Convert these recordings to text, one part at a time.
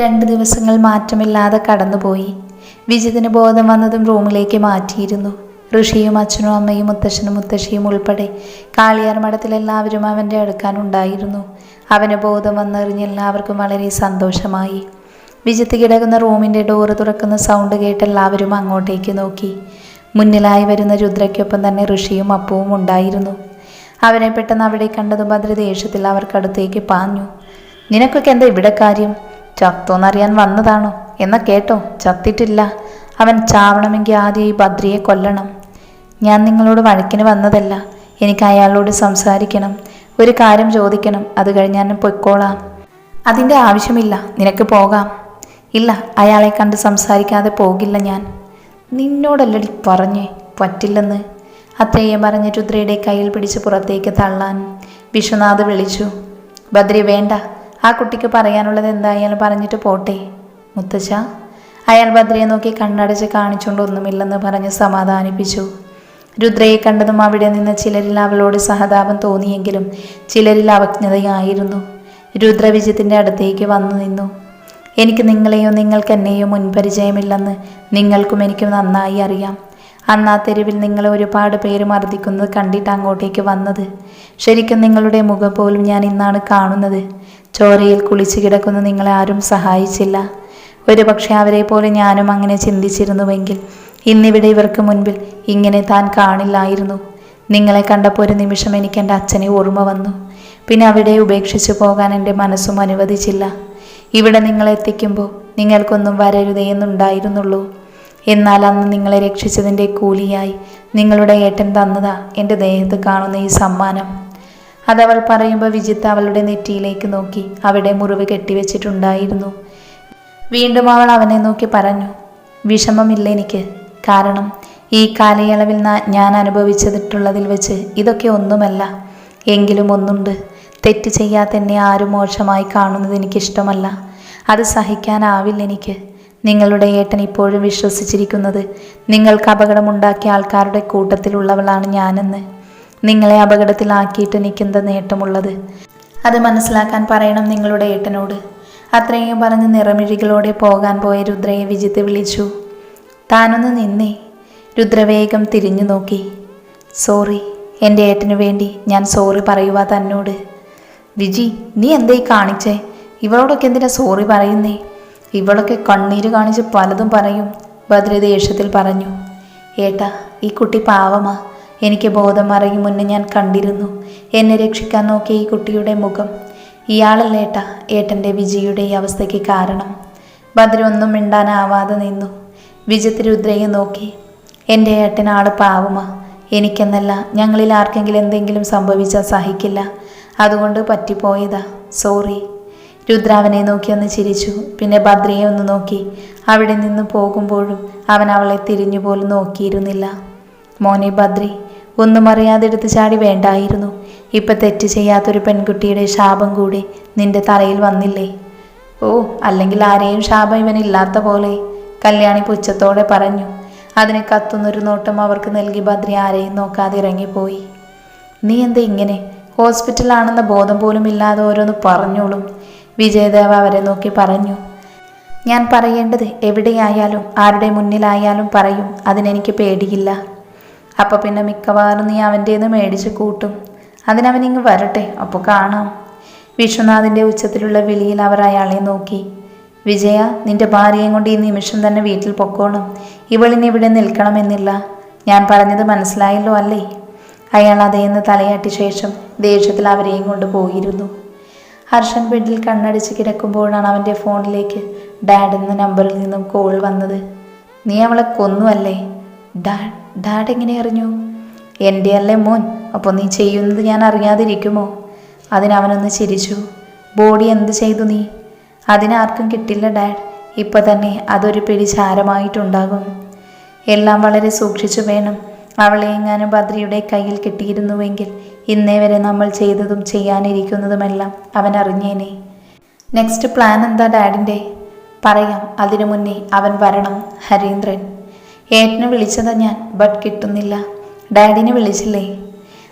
രണ്ട് ദിവസങ്ങൾ മാറ്റമില്ലാതെ കടന്നുപോയി. വിജിതിന് ബോധം വന്നതും റൂമിലേക്ക് മാറ്റിയിരുന്നു. ഋഷിയും അച്ഛനും അമ്മയും മുത്തശ്ശനും മുത്തശ്ശിയും ഉൾപ്പെടെ കാളിയാർ മഠത്തിൽ എല്ലാവരും അവന്റെ അടുക്കാനുണ്ടായിരുന്നു അവന് ബോധം വന്നറിഞ്ഞ് എല്ലാവർക്കും വളരെ സന്തോഷമായി. വിജിത്ത് കിടക്കുന്ന റൂമിന്റെ ഡോറ് തുറക്കുന്ന സൗണ്ട് കേട്ട് എല്ലാവരും അങ്ങോട്ടേക്ക് നോക്കി. മുന്നിലായി വരുന്ന രുദ്രയ്ക്കൊപ്പം തന്നെ ഋഷിയും അപ്പവും ഉണ്ടായിരുന്നു. അവനെ പെട്ടെന്ന് അവിടെ കണ്ടതും ഭദ്രദേശത്തിൽ അവർക്കടുത്തേക്ക് പാഞ്ഞു. നിനക്കൊക്കെ എന്താ ഇവിടെ കാര്യം? ചത്തോന്നറിയാൻ വന്നതാണോ? എന്നാ കേട്ടോ? ചത്തിട്ടില്ല. അവൻ ചാവണമെങ്കിൽ ആദ്യം ഈ ഭദ്രിയെ കൊല്ലണം. ഞാൻ നിങ്ങളോട് വഴക്കിന് വന്നതല്ല. എനിക്ക് അയാളോട് സംസാരിക്കണം. ഒരു കാര്യം ചോദിക്കണം. അത് കഴിഞ്ഞ് പൊയ്ക്കോളാം. അതിന്റെ ആവശ്യമില്ല. നിനക്ക് പോകാം. ഇല്ല അയാളെ കണ്ട് സംസാരിക്കാതെ പോകില്ല ഞാൻ. നിന്നോടല്ലടി പറഞ്ഞേ. പറ്റില്ലെന്ന്. അത്രയും പറഞ്ഞ് രുദ്രയുടെ കയ്യിൽ പിടിച്ച് പുറത്തേക്ക് തള്ളാൻ വിശ്വനാഥ് വിളിച്ചു. ബദ്രി വേണ്ട. ആ കുട്ടിക്ക് പറയാനുള്ളത് എന്തായാലും പറഞ്ഞിട്ട് പോട്ടെ മുത്തച്ഛ. അയാൾ ഭദ്രയെ നോക്കി കണ്ണടച്ച് കാണിച്ചുകൊണ്ട് ഒന്നുമില്ലെന്ന് പറഞ്ഞ് സമാധാനിപ്പിച്ചു. രുദ്രയെ കണ്ടതും അവിടെ നിന്ന് ചിലരിൽ അവളോട് സഹതാപം തോന്നിയെങ്കിലും ചിലരിൽ അവജ്ഞതയായിരുന്നു. രുദ്ര വിജയത്തിന്റെ അടുത്തേക്ക് വന്നു നിന്നു. എനിക്ക് നിങ്ങളെയോ നിങ്ങൾക്ക് എന്നെയോ മുൻപരിചയമില്ലെന്ന് നിങ്ങൾക്കും എനിക്കും നന്നായി അറിയാം. അന്ന് ആ തെരുവിൽ നിങ്ങൾ ഒരുപാട് പേര് മർദ്ദിക്കുന്നത് കണ്ടിട്ട് അങ്ങോട്ടേക്ക് വന്നത്. ശരിക്കും നിങ്ങളുടെ മുഖം പോലും ഞാൻ ഇന്നാണ് കാണുന്നത്. ചോരയിൽ കുളിച്ചു കിടക്കുന്ന നിങ്ങളെ ആരും സഹായിച്ചില്ല. ഒരുപക്ഷെ അവരെ പോലെ ഞാനും അങ്ങനെ ചിന്തിച്ചിരുന്നുവെങ്കിൽ ഇന്നിവിടെ ഇവർക്ക് മുൻപിൽ ഇങ്ങനെ താൻ കാണില്ലായിരുന്നു. നിങ്ങളെ കണ്ടപ്പോൾ ഒരു നിമിഷം എനിക്ക് എന്റെ അച്ഛനെ ഓർമ്മ വന്നു. പിന്നെ അവിടെ ഉപേക്ഷിച്ചു പോകാൻ എന്റെ മനസ്സും അനുവദിച്ചില്ല. ഇവിടെ നിങ്ങളെത്തിക്കുമ്പോൾ നിങ്ങൾക്കൊന്നും വരരുതേ എന്നുണ്ടായിരുന്നുള്ളൂ എന്നാൽ അന്ന് നിങ്ങളെ രക്ഷിച്ചതിന്റെ കൂലിയായി നിങ്ങളുടെ ഏട്ടൻ തന്നതാ എന്റെ ദേഹത്ത് കാണുന്ന ഈ സമ്മാനം. അതവൾ പറയുമ്പോൾ വിജിത്ത് അവളുടെ നെറ്റിയിലേക്ക് നോക്കി അവിടെ മുറിവ് കെട്ടിവെച്ചിട്ടുണ്ടായിരുന്നു. വീണ്ടും അവൾ അവനെ നോക്കി പറഞ്ഞു വിഷമമില്ല എനിക്ക്. കാരണം ഈ കാലയളവിൽ ഞാൻ അനുഭവിച്ചിട്ടുള്ളതിൽ വെച്ച് ഇതൊക്കെ ഒന്നുമല്ല. എങ്കിലും ഒന്നുണ്ട്. തെറ്റ് ചെയ്യാത്ത എന്നെ ആരും മോശമായി കാണുന്നത് എനിക്കിഷ്ടമല്ല. അത് സഹിക്കാനാവില്ല എനിക്ക്. നിങ്ങളുടെ ഏട്ടൻ ഇപ്പോഴും വിശ്വസിച്ചിരിക്കുന്നത് നിങ്ങൾക്ക് അപകടമുണ്ടാക്കിയ ആൾക്കാരുടെ കൂട്ടത്തിലുള്ളവളാണ് ഞാനെന്ന്. നിങ്ങളെ അപകടത്തിലാക്കിയിട്ട് എനിക്കെന്താ നേട്ടമുള്ളത്? അത് മനസ്സിലാക്കാൻ പറയണം നിങ്ങളുടെ ഏട്ടനോട്. അത്രയും പറഞ്ഞ് നിറമിഴികളോടെ പോകാൻ പോയ രുദ്രയെ വിജിത്ത് വിളിച്ചു. താനൊന്ന് നിന്നേ. രുദ്രവേഗം തിരിഞ്ഞു നോക്കി. സോറി എന്റെ ഏട്ടനു വേണ്ടി ഞാൻ സോറി പറയുക തന്നോട്. വിജി നീ എന്തേ കാണിച്ചേ? ഇവളോടൊക്കെ എന്തിനാ സോറി പറയുന്നേ? ഇവളൊക്കെ കണ്ണീര് കാണിച്ച് പലതും പറയും. ഭദ്ര ദേഷ്യത്തിൽ പറഞ്ഞു ഏട്ടാ ഈ കുട്ടി പാവമാ. എനിക്ക് ബോധം മറയും മുന്നേ ഞാൻ കണ്ടിരുന്നു. എന്നെ രക്ഷിക്കാൻ നോക്കിയ ഈ കുട്ടിയുടെ മുഖം. ഇയാളല്ല ഏട്ടാ ഏട്ടന്റെ വിജയുടെ ഈ അവസ്ഥയ്ക്ക് കാരണം. ഭദ്ര ഒന്നും മിണ്ടാനാവാതെ നിന്നു. വിജിത്ത് രുദ്രയെ നോക്കി എന്റെ ഏട്ടൻ ആൾ പാവമാ. എനിക്കെന്നല്ല ഞങ്ങളിൽ ആർക്കെങ്കിലും എന്തെങ്കിലും സംഭവിച്ചാൽ സഹിക്കില്ല. അതുകൊണ്ട് പറ്റിപ്പോയതാ. സോറി. രുദ്ര അവനെ നോക്കി ഒന്ന് ചിരിച്ചു. പിന്നെ ഭദ്രയെ ഒന്ന് നോക്കി. അവിടെ നിന്ന് പോകുമ്പോഴും അവൻ അവളെ തിരിഞ്ഞു പോലും നോക്കിയിരുന്നില്ല. മോനെ ഭദ്രി ഒന്നും അറിയാതെ എടുത്ത് ചാടി വേണ്ടായിരുന്നു. ഇപ്പൊ തെറ്റ് ചെയ്യാത്തൊരു പെൺകുട്ടിയുടെ ശാപം കൂടി നിന്റെ തലയിൽ വന്നില്ലേ? ഓ അല്ലെങ്കിൽ ആരെയും ശാപം ഇവനില്ലാത്ത പോലെ കല്യാണി പുച്ഛത്തോടെ പറഞ്ഞു. അതിനെ കത്തുന്നൊരു നോട്ടം അവർക്ക് നൽകി ഭദ്രി ആരെയും നോക്കാതെ ഇറങ്ങിപ്പോയി. നീ എന്താ ഇങ്ങനെ? ഹോസ്പിറ്റലാണെന്ന ബോധം പോലും ഇല്ലാതെ ഓരോന്ന് പറഞ്ഞോളും. വിജയദേവ അവരെ നോക്കി പറഞ്ഞു. ഞാൻ പറയേണ്ടത് എവിടെയായാലും ആരുടെ മുന്നിലായാലും പറയും. അതിനെനിക്ക് പേടിയില്ല. അപ്പോൾ പിന്നെ മിക്കവാറും നീ അവന്റേന്ന് മേടിച്ച് കൂട്ടും. അതിനവനിങ്ങ് വരട്ടെ അപ്പോൾ കാണാം. വിശ്വനാഥിന്റെ ഉച്ചത്തിലുള്ള വിളിയിൽ അവർ അയാളെ നോക്കി. വിജയ നിന്റെ ഭാര്യയും കൊണ്ട് ഈ നിമിഷം തന്നെ വീട്ടിൽ പൊക്കോണം. ഇവളിനിവിടെ നിൽക്കണമെന്നില്ല. ഞാൻ പറഞ്ഞത് മനസ്സിലായല്ലോ അല്ലേ? അയാൾ അതേന്ന് തലയാട്ടിയ ശേഷം ദേഷ്യത്തിൽ അവരെയും കൊണ്ട് പോയിരുന്നു. ഹർഷൻ ബെഡിൽ കണ്ണടിച്ച് കിടക്കുമ്പോഴാണ് അവന്റെ ഫോണിലേക്ക് ഡാഡ് എന്ന നമ്പറിൽ നിന്നും കോൾ വന്നത്. നീ അവളെ കൊന്നുവല്ലേ? ഡാഡ് ഡാഡ് എങ്ങനെ അറിഞ്ഞു? എന്റെ അല്ലേ മോൻ. അപ്പോൾ നീ ചെയ്യുന്നത് ഞാൻ അറിയാതിരിക്കുമോ? അതിനവനൊന്ന് ചിരിച്ചു. ബോഡി എന്ത് ചെയ്തു നീ? അതിനാർക്കും കിട്ടില്ല ഡാഡ്. ഇപ്പം തന്നെ അതൊരു പിടി ചാരമായിട്ടുണ്ടാകും എല്ലാം വളരെ സൂക്ഷിച്ചു വേണം. അവളെ എങ്ങാനും ബദ്രിയുടെ കയ്യിൽ കിട്ടിയിരുന്നുവെങ്കിൽ ഇന്നേ വരെ നമ്മൾ ചെയ്തതും ചെയ്യാനിരിക്കുന്നതുമെല്ലാം അവൻ അറിഞ്ഞേനെ. നെക്സ്റ്റ് പ്ലാൻ എന്താ ഡാഡിന്റെ? പറയാം അതിനു മുന്നേ അവൻ വരണം ഹരീന്ദ്രൻ. ഏട്ടനെ വിളിച്ചതാ ഞാൻ ബട്ട് കിട്ടുന്നില്ല. ഡാഡിനെ വിളിച്ചില്ലേ?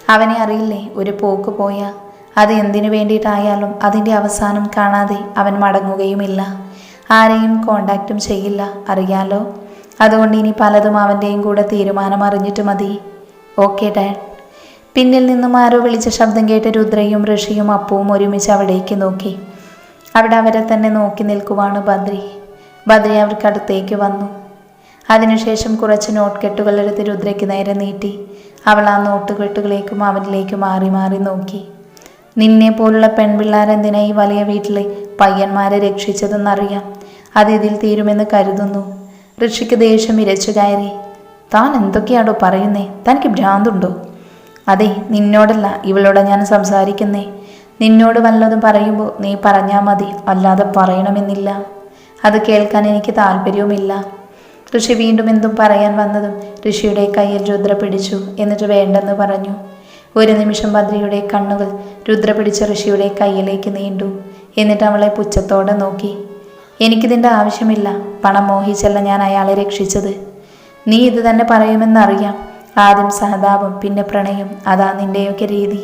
അവനെ അറിയില്ലേ ഒരു പോക്ക് പോയാ. അത് എന്തിനു വേണ്ടിയിട്ടായാലും അതിന്റെ അവസാനം കാണാതെ അവൻ മടങ്ങുകയുമില്ല. ആരെയും കോണ്ടാക്റ്റും ചെയ്യില്ല അറിയാലോ? അതുകൊണ്ട് ഇനി പലതും അവന്റെയും കൂടെ തീരുമാനം അറിഞ്ഞിട്ട് മതി. ഓക്കെ ഡാഡ് പിന്നിൽ നിന്നും ആരോ വിളിച്ച ശബ്ദം കേട്ട് രുദ്രയും ഋഷിയും അപ്പവും ഒരുമിച്ച് അവിടേക്ക് നോക്കി. അവിടെ അവരെ തന്നെ നോക്കി നിൽക്കുവാണ് ബദ്രി. ബദ്രി അവർക്കടുത്തേക്ക് വന്നു. അതിനുശേഷം കുറച്ച് നോട്ട് കെട്ടുകൾ എടുത്ത് രുദ്രയ്ക്ക് നേരെ നീട്ടി. അവൾ ആ നോട്ട് കെട്ടുകളേക്കും അവനിലേക്കും മാറി മാറി നോക്കി. നിന്നെ പോലുള്ള പെൺപിള്ളാരെന്തിനാ ഈ വലിയ വീട്ടിലെ പയ്യന്മാരെ രക്ഷിച്ചതെന്നറിയാം. അത് ഇതിൽ തീരുമെന്ന് കരുതുന്നു. ഋഷിക്ക് ദേഷ്യം ഇരച്ചു കയറി. താൻ എന്തൊക്കെയാണോ പറയുന്നേ? തനിക്ക് ഭ്രാന്തുണ്ടോ? അതെ നിന്നോടല്ല ഇവളോട് ഞാൻ സംസാരിക്കുന്നേ. നിന്നോട് വല്ലതും പറയുമ്പോൾ നീ പറഞ്ഞാൽ മതി അല്ലാതെ പറയണമെന്നില്ല. അത് കേൾക്കാൻ എനിക്ക് താല്പര്യവുമില്ല. ഋഷി വീണ്ടും എന്തും പറയാൻ വന്നതും ഋഷിയുടെ കയ്യിൽ രുദ്ര പിടിച്ചു എന്നിട്ട് വേണ്ടെന്ന് പറഞ്ഞു. ഒരു നിമിഷം ബദ്രിയുടെ കണ്ണുകൾ രുദ്ര പിടിച്ച ഋഷിയുടെ കയ്യിലേക്ക് നീണ്ടു. എന്നിട്ട് അവളെ പുച്ഛത്തോടെ നോക്കി. എനിക്കിതിന്റെ ആവശ്യമില്ല. പണം മോഹിച്ചല്ല ഞാൻ അയാളെ രക്ഷിച്ചത്. നീ ഇത് തന്നെ പറയുമെന്നറിയാം. ആദ്യം സഹതാപം പിന്നെ പ്രണയം. അതാ നിന്റെയൊക്കെ രീതി.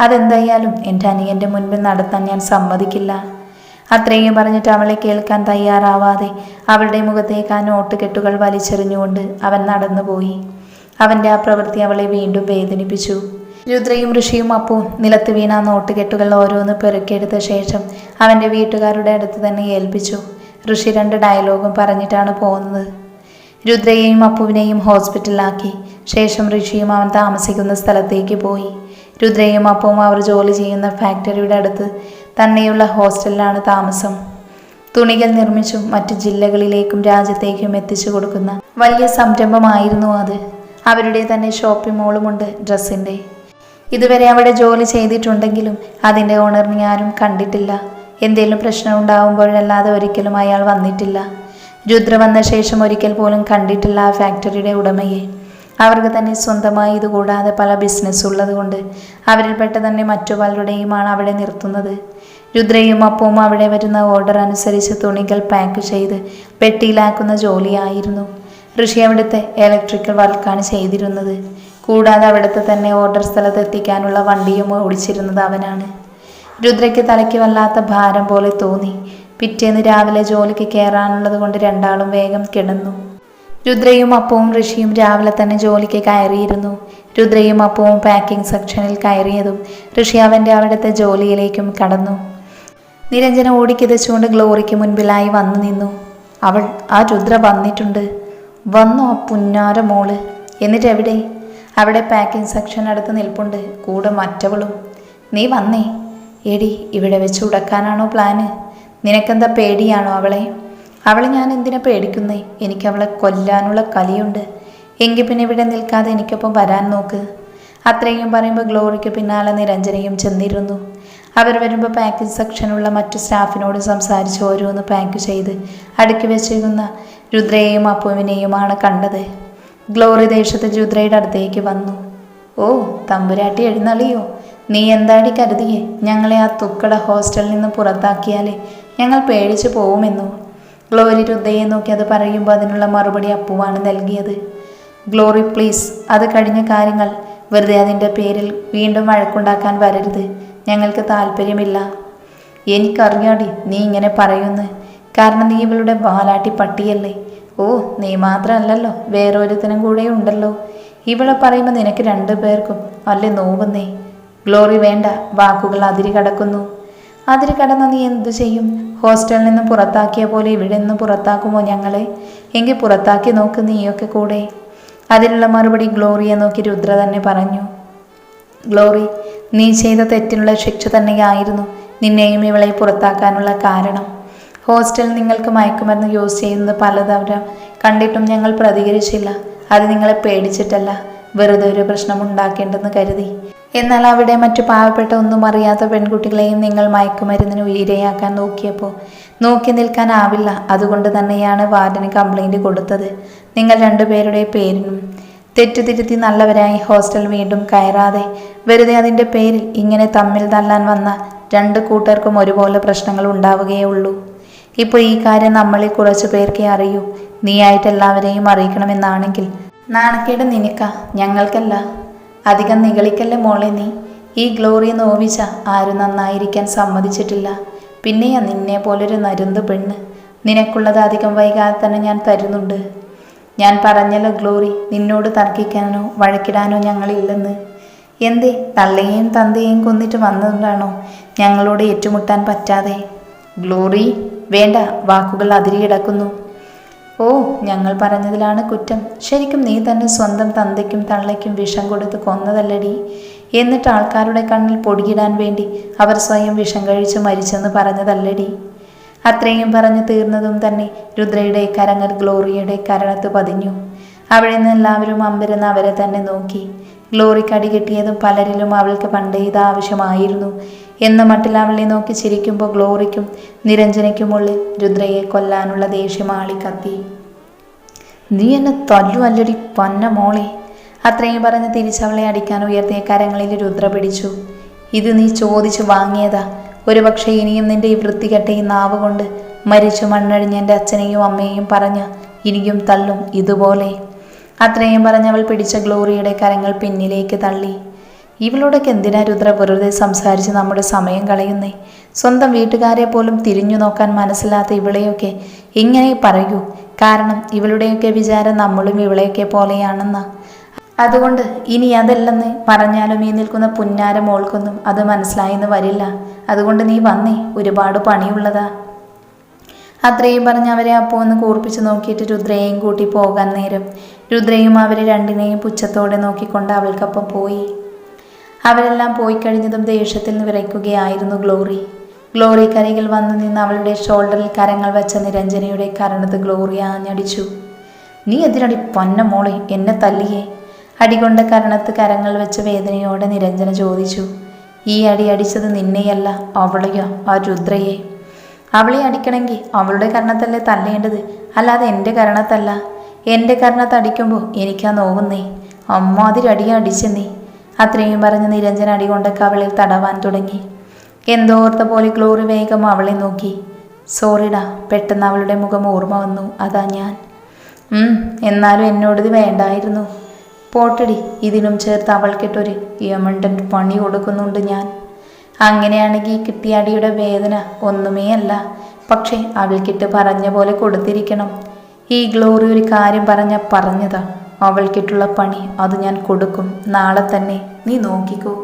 അതെന്തായാലും എന്റെ അനിയന്റെ മുൻപിൽ നടത്താൻ ഞാൻ സമ്മതിക്കില്ല. അത്രയും പറഞ്ഞിട്ട് അവളെ കേൾക്കാൻ തയ്യാറാവാതെ അവളുടെ മുഖത്തേക്ക് ആ നോട്ട് കെട്ടുകൾ വലിച്ചെറിഞ്ഞുകൊണ്ട് അവൻ നടന്നുപോയി. അവന്റെ ആ പ്രവൃത്തി അവളെ വീണ്ടും വേദനിപ്പിച്ചു. രുദ്രയും ഋഷിയും അപ്പു നിലത്ത് വീണ നോട്ടുകെട്ടുകൾ നോട്ട് കെട്ടുകൾ ഓരോന്ന് പെറുക്കിയെടുത്ത ശേഷം അവന്റെ വീട്ടുകാരുടെ അടുത്ത് തന്നെ ഏൽപ്പിച്ചു. ഋഷി രണ്ട് ഡയലോഗും പറഞ്ഞിട്ടാണ് പോകുന്നത്. രുദ്രയെയും അപ്പുവിനെയും ഹോസ്പിറ്റലിലാക്കി. ശേഷം ഋഷിയും അവൻ താമസിക്കുന്ന സ്ഥലത്തേക്ക് പോയി. രുദ്രയും അപ്പവും അവർ ജോലി ചെയ്യുന്ന ഫാക്ടറിയുടെ അടുത്ത് തന്നെയുള്ള ഹോസ്റ്റലിലാണ് താമസം. തുണികൾ നിർമ്മിച്ചും മറ്റ് ജില്ലകളിലേക്കും രാജ്യത്തേക്കും എത്തിച്ചു കൊടുക്കുന്ന വലിയ സംരംഭമായിരുന്നു അത്. അവരുടെ തന്നെ ഷോപ്പിംഗ് മോളുമുണ്ട് ഡ്രസ്സിന്റെ ഇതുവരെ അവിടെ ജോലി ചെയ്തിട്ടുണ്ടെങ്കിലും അതിന്റെ ഓണറിനെ ആരും കണ്ടിട്ടില്ല. എന്തെങ്കിലും പ്രശ്നം ഉണ്ടാവുമ്പോഴല്ലാതെ ഒരിക്കലും അയാൾ വന്നിട്ടില്ല. രുദ്ര വന്ന ശേഷം ഒരിക്കൽ പോലും കണ്ടിട്ടില്ല ആ ഫാക്ടറിയുടെ ഉടമയെ. അവർക്ക് തന്നെ സ്വന്തമായി ഇതുകൂടാതെ പല ബിസിനസ് ഉള്ളതുകൊണ്ട് അവരിൽപ്പെട്ട തന്നെ മറ്റു പലരുടെയുമാണ് അവിടെ നിർത്തുന്നത്. രുദ്രയും അപ്പവും അവിടെ വരുന്ന ഓർഡർ അനുസരിച്ച് തുണികൾ പാക്ക് ചെയ്ത് പെട്ടിയിലാക്കുന്ന ജോലിയായിരുന്നു. ഋഷി അവിടുത്തെ ഇലക്ട്രിക്കൽ വർക്കാണ് ചെയ്തിരുന്നത്. കൂടാതെ അവിടുത്തെ തന്നെ ഓർഡർ സ്ഥലത്ത് എത്തിക്കാനുള്ള വണ്ടിയും ഓടിച്ചിരുന്നത് അവനാണ്. രുദ്രയ്ക്ക് തലയ്ക്ക് വല്ലാത്ത ഭാരം പോലെ തോന്നി. പിറ്റേന്ന് രാവിലെ ജോലിക്ക് കയറാനുള്ളത് കൊണ്ട് രണ്ടാളും വേഗം കിടന്നു. രുദ്രയും അപ്പവും ഋഷിയും രാവിലെ തന്നെ ജോലിക്ക് കയറിയിരുന്നു. രുദ്രയും അപ്പവും പാക്കിംഗ് സെക്ഷനിൽ കയറിയതും ഋഷി അവന്റെ അവിടുത്തെ ജോലിയിലേക്കും കടന്നു. നിരഞ്ജന ഓടിക്കിതച്ചുകൊണ്ട് ഗ്ലോറിക്ക് മുൻപിലായി വന്നു നിന്നു. അവൾ ആ രുദ്ര വന്നിട്ടുണ്ട്. വന്നു ആ പുന്നാര മോൾ. എന്നിട്ട് എവിടെ? അവിടെ പാക്കിംഗ് സെക്ഷൻ അടുത്ത് നിൽപ്പുണ്ട്. കൂടെ മറ്റവളും. നീ വന്നേ. എടി ഇവിടെ വെച്ച് ഉടക്കാനാണോ പ്ലാന് നിനക്കെന്താ പേടിയാണോ അവളെ? അവളെ ഞാൻ എന്തിനാ പേടിക്കുന്നേ? എനിക്ക് അവളെ കൊല്ലാനുള്ള കലിയുണ്ട് എങ്കിൽ പിന്നെ ഇവിടെ നിൽക്കാതെ എനിക്കൊപ്പം വരാൻ നോക്ക്. അത്രയും പറയുമ്പോൾ ഗ്ലോറിക്ക് പിന്നാലെ നിരഞ്ജനയും ചെന്നിരുന്നു. അവർ വരുമ്പോൾ പാക്കേജ് സെക്ഷനുള്ള മറ്റു സ്റ്റാഫിനോട് സംസാരിച്ച് ഓരോന്ന് പാക്ക് ചെയ്ത് അടുക്കി വെച്ചിരുന്ന രുദ്രയെയും അപ്പുവിനെയുമാണ് കണ്ടത്. ഗ്ലോറി ദേശത്ത് ജൂദ്രയുടെ അടുത്തേക്ക് വന്നു. ഓ തമ്പുരാട്ടി എഴുന്നള്ളിയോ? നീ എന്താടി കരുതിയേ? ഞങ്ങളെ ആ തുക്കട ഹോസ്റ്റലിൽ നിന്ന് പുറത്താക്കിയാലേ ഞങ്ങൾ പേടിച്ചു പോവുമെന്നു? ഗ്ലോറി രുദ്ധയെ നോക്കി അത് പറയുമ്പോൾ അതിനുള്ള മറുപടി അപ്പുവാണ് നൽകിയത്. ഗ്ലോറി പ്ലീസ് അത് കഴിഞ്ഞ കാര്യങ്ങൾ വെറുതെ അതിന്റെ പേരിൽ വീണ്ടും വഴക്കുണ്ടാക്കാൻ വരരുത്. ഞങ്ങൾക്ക് താല്പര്യമില്ല എനിക്കറിയാടി നീ ഇങ്ങനെ പറയുന്നു. കാരണം നീ ഇവളുടെ ബാലാട്ടി പട്ടിയല്ലേ. ഓ നീ മാത്രമല്ലല്ലോ. വേറൊരുത്തിനും കൂടെ ഉണ്ടല്ലോ. ഇവളെ പറയുമ്പോൾ നിനക്ക് രണ്ടു പേർക്കും അല്ലേ നോവുന്നേ? ഗ്ലോറി വേണ്ട വാക്കുകൾ അതിരി കടക്കുന്നു. അതിരി കടന്ന നീ എന്തു ചെയ്യും? ഹോസ്റ്റലിൽ നിന്ന് പുറത്താക്കിയ പോലെ ഇവിടെ നിന്ന് പുറത്താക്കുമോ ഞങ്ങളെ? എങ്കിൽ പുറത്താക്കി നോക്ക് നീയൊക്കെ കൂടെ. അതിനുള്ള മറുപടി ഗ്ലോറിയെ നോക്കി രുദ്ര തന്നെ പറഞ്ഞു. ഗ്ലോറി നീ ചെയ്ത തെറ്റിനുള്ള ശിക്ഷ തന്നെയായിരുന്നു നിന്നെയും ഇവളെ പുറത്താക്കാനുള്ള കാരണം. ഹോസ്റ്റൽ നിങ്ങൾക്ക് മയക്കുമരുന്ന് യൂസ് ചെയ്യുന്നത് പലതവണ കണ്ടിട്ടും ഞങ്ങൾ പ്രതികരിച്ചില്ല. അത് നിങ്ങളെ പേടിച്ചിട്ടല്ല. വെറുതെ ഒരു പ്രശ്നം ഉണ്ടാക്കേണ്ടെന്ന് കരുതി. എന്നാൽ അവിടെ മറ്റു പാവപ്പെട്ട ഒന്നും അറിയാത്ത പെൺകുട്ടികളെയും നിങ്ങൾ മയക്കുമരുന്നിന് ഇരയാക്കാൻ നോക്കിയപ്പോൾ നോക്കി നിൽക്കാനാവില്ല അതുകൊണ്ട് തന്നെയാണ് വാർഡന് കംപ്ലൈന്റ് കൊടുത്തത്. നിങ്ങൾ രണ്ടുപേരുടെ പേരിനും തെറ്റുതിരുത്തി നല്ലവരായി ഹോസ്റ്റൽ വീണ്ടും കയറാതെ വെറുതെ അതിന്റെ പേരിൽ ഇങ്ങനെ തമ്മിൽ തല്ലാൻ വന്ന രണ്ട് കൂട്ടർക്കും ഒരുപോലെ പ്രശ്നങ്ങൾ ഉണ്ടാവുകയേ ഉള്ളൂ. ഇപ്പോൾ ഈ കാര്യം നമ്മളിൽ കുറച്ചു പേർക്കേ അറിയൂ. നീ ആയിട്ട് എല്ലാവരെയും അറിയിക്കണമെന്നാണെങ്കിൽ. നാണക്കേട് നിനക്ക ഞങ്ങൾക്കല്ല. അധികം നിഗളിക്കല്ലേ മോളെ നീ? ഈ ഗ്ലോറി നോവിച്ച ആരും നന്നായിരിക്കാൻ സമ്മതിച്ചിട്ടില്ല. പിന്നെയാ നിന്നെ പോലൊരു നരുന്ത് പെണ്ണ്. നിനക്കുള്ളത് അധികം വൈകാതെ തന്നെ ഞാൻ തരുന്നുണ്ട്. ഞാൻ പറഞ്ഞല്ലോ ഗ്ലോറി നിന്നോട് തർക്കിക്കാനോ വഴക്കിടാനോ ഞങ്ങളില്ലെന്ന്. എന്തേ തള്ളയെയും തന്തയെയും കൊന്നിട്ട് വന്നതുകൊണ്ടാണോ ഞങ്ങളോട് ഏറ്റുമുട്ടാൻ പറ്റാതെ? ഗ്ലോറി? വേണ്ട വാക്കുകൾ അതിരികിടക്കുന്നു ഓ ഞങ്ങൾ പറഞ്ഞതിലാണ് കുറ്റം. ശരിക്കും നീ തന്നെ സ്വന്തം തന്തയ്ക്കും തള്ളയ്ക്കും വിഷം കൊടുത്ത് കൊന്നതല്ലടി. എന്നിട്ട് ആൾക്കാരുടെ കണ്ണിൽ പൊടിയിടാൻ വേണ്ടി അവർ സ്വയം വിഷം കഴിച്ച് മരിച്ചെന്ന് പറഞ്ഞതല്ലടി. അത്രയും പറഞ്ഞു തീർന്നതും തന്നെ രുദ്രയുടെ കരങ്ങൾ ഗ്ലോറിയുടെ കരണത്ത് പതിഞ്ഞു. അവിടെ നിന്ന് എല്ലാവരും അമ്പരന്ന് അവരെ തന്നെ നോക്കി. ഗ്ലോറിക്ക് അടി കിട്ടിയതും പലരിലും അവൾക്ക് പണ്ടേ ഇത് ആവശ്യമായിരുന്നു. എന്ന മട്ടിൽ നോക്കി ചിരിക്കുമ്പോൾ ഗ്ലോറിക്കും നിരഞ്ജനയ്ക്കുമുള്ളിൽ രുദ്രയെ കൊല്ലാനുള്ള ദേഷ്യം ആളിക്കത്തി നീ എന്നെ തല്ലുവല്ലടി പന്ന മോളെ അത്രയും പറഞ്ഞ് തിരിച്ചവളെ അടിക്കാൻ ഉയർത്തിയ കരങ്ങളിൽ രുദ്ര പിടിച്ചു. ഇത് നീ ചോദിച്ചു വാങ്ങിയതാ. ഒരുപക്ഷെ ഇനിയും നിന്റെ ഈ വൃത്തികെട്ട ഈ നാവ് കൊണ്ട് മരിച്ചു മണ്ണഴിഞ്ഞ എന്റെ അച്ഛനെയും അമ്മയെയും പറഞ്ഞ് ഇനിയും തള്ളും ഇതുപോലെ. അത്രയും പറഞ്ഞവൾ പിടിച്ച ഗ്ലോറിയുടെ കരങ്ങൾ പിന്നിലേക്ക് തള്ളി. ഇവളോടൊക്കെ എന്തിനാ രുദ്ര വെറുതെ സംസാരിച്ച് നമ്മുടെ സമയം കളയുന്നേ? സ്വന്തം വീട്ടുകാരെ പോലും തിരിഞ്ഞു നോക്കാൻ മനസ്സിലാത്ത ഇവളെയൊക്കെ ഇങ്ങനെ പറയൂ. കാരണം ഇവളുടെയൊക്കെ വിചാരം നമ്മളും ഇവളെയൊക്കെ പോലെയാണെന്നാ. അതുകൊണ്ട് ഇനി അതല്ലെന്ന് പറഞ്ഞാലും ഈ നിൽക്കുന്ന പുന്നാര മോൾക്കൊന്നും അത് മനസ്സിലായെന്ന് വരില്ല. അതുകൊണ്ട് നീ വന്നേ ഒരുപാട് പണിയുള്ളതാ. അത്രയും പറഞ്ഞ് അവരെ അപ്പോൾ ഒന്ന് കൂർപ്പിച്ച് നോക്കിയിട്ട് രുദ്രയെയും കൂട്ടി പോകാൻ നേരം രുദ്രയും അവരെ രണ്ടിനെയും പുച്ഛത്തോടെ നോക്കിക്കൊണ്ട് അവൾക്കപ്പം പോയി. അവരെല്ലാം പോയി കഴിഞ്ഞതും ദേഷ്യത്തിൽ നിന്ന് വിറയ്ക്കുകയായിരുന്നു ഗ്ലോറി. ഗ്ലോറി കരികിൽ വന്നു നിന്ന് അവളുടെ ഷോൾഡറിൽ കരങ്ങൾ വെച്ച നിരഞ്ജനയുടെ കരണത്ത് ഗ്ലോറി ആഞ്ഞടിച്ചു. നീ എന്തിനടി പൊന്ന മോളെ? എന്നെ തല്ലിയേ? അടികൊണ്ട കരണത്ത് കരങ്ങൾ വെച്ച വേദനയോടെ നിരഞ്ജന ചോദിച്ചു. ഈ അടി അടിച്ചത് നിന്നെയല്ല അവളെയോ? ആ രുദ്രയെ? അവളെ അടിക്കണമെങ്കിൽ അവളുടെ കരണത്തല്ലേ തല്ലേണ്ടത്? അല്ലാതെ എന്റെ കരണത്തല്ല. എന്റെ കരണത്ത് അടിക്കുമ്പോൾ എനിക്കാ നോവുന്നേ. അമ്മാതിരി അടിച്ചെന്നേ. അത്രയും പറഞ്ഞ് നിരഞ്ജന അടി കൊണ്ട് കവളിൽ തടവാൻ തുടങ്ങി. എന്തോർത്ത പോലെ ഗ്ലോറി വേഗം അവളെ നോക്കി. സോറിടാ പെട്ടെന്ന് അവളുടെ മുഖം ഓർമ്മ വന്നു. അതാ ഞാൻ. എന്നാലും എന്നോടിത് വേണ്ടായിരുന്നു. പോട്ടടി ഇതിനും ചേർത്ത് അവൾക്കിട്ടൊരു യമണ്ടൻ പണി കൊടുക്കുന്നുണ്ട് ഞാൻ. അങ്ങനെയാണെങ്കിൽ കിട്ടിയ അടിയുടെ വേദന ഒന്നുമേ അല്ല. പക്ഷേ അവൾക്കിട്ട് പറഞ്ഞ പോലെ കൊടുത്തിരിക്കണം. ഈ ഗ്ലോറി ഒരു കാര്യം പറഞ്ഞ പറഞ്ഞതാ. അവൾക്കിട്ടുള്ള പണി അത് ഞാൻ കൊടുക്കും. നാളെ തന്നെ നീ നോക്കിക്കോ.